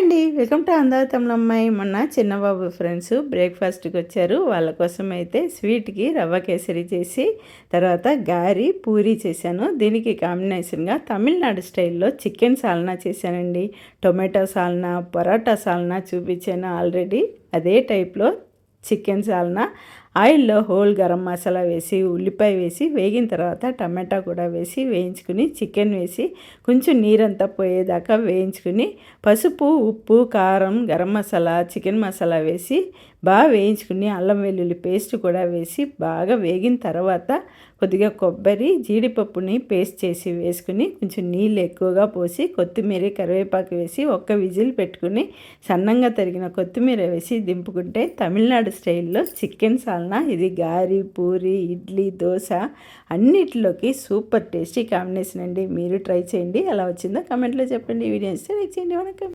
అండి. Welcome to అమ్మాయి. మొన్న చిన్నబాబు ఫ్రెండ్స్ బ్రేక్ఫాస్ట్కి వచ్చారు. వాళ్ళ కోసం అయితే స్వీట్కి రవ్వ కేసరి చేసి తర్వాత గారి పూరి చేశాను. దీనికి కాంబినేషన్గా తమిళనాడు స్టైల్లో చికెన్ సాల్నా చేశానండి. టొమాటో సాల్నా పొరాటా సాల్నా చూపించాను ఆల్రెడీ. అదే టైప్లో చికెన్ సాల్నా ఆయిల్లో హోల్ గరం మసాలా వేసి ఉల్లిపాయ వేసి వేగిన తర్వాత టమాటా కూడా వేసి వేయించుకుని చికెన్ వేసి కొంచెం నీరంతా పోయేదాకా వేయించుకుని పసుపు ఉప్పు కారం గరం మసాలా చికెన్ మసాలా వేసి బాగా వేయించుకుని అల్లం వెల్లుల్లి పేస్ట్ కూడా వేసి బాగా వేగిన తర్వాత కొద్దిగా కొబ్బరి జీడిపప్పుని పేస్ట్ చేసి వేసుకుని కొంచెం నీళ్ళు ఎక్కువగా పోసి కొత్తిమీర కరివేపాకు వేసి ఒక్క విజిల్ పెట్టుకుని సన్నంగా తరిగిన కొత్తిమీర వేసి దింపుకుంటే తమిళనాడు స్టైల్లో చికెన్ సాల్నా ఇది గారి పూరి ఇడ్లీ దోశ అన్నిటిలోకి సూపర్ టేస్టీ కాంబినేషన్ అండి. మీరు ట్రై చేయండి. ఎలా వచ్చిందో కమెంట్లో చెప్పండి. వీడియో ఇస్తే లైక్ చేయండి. వనకం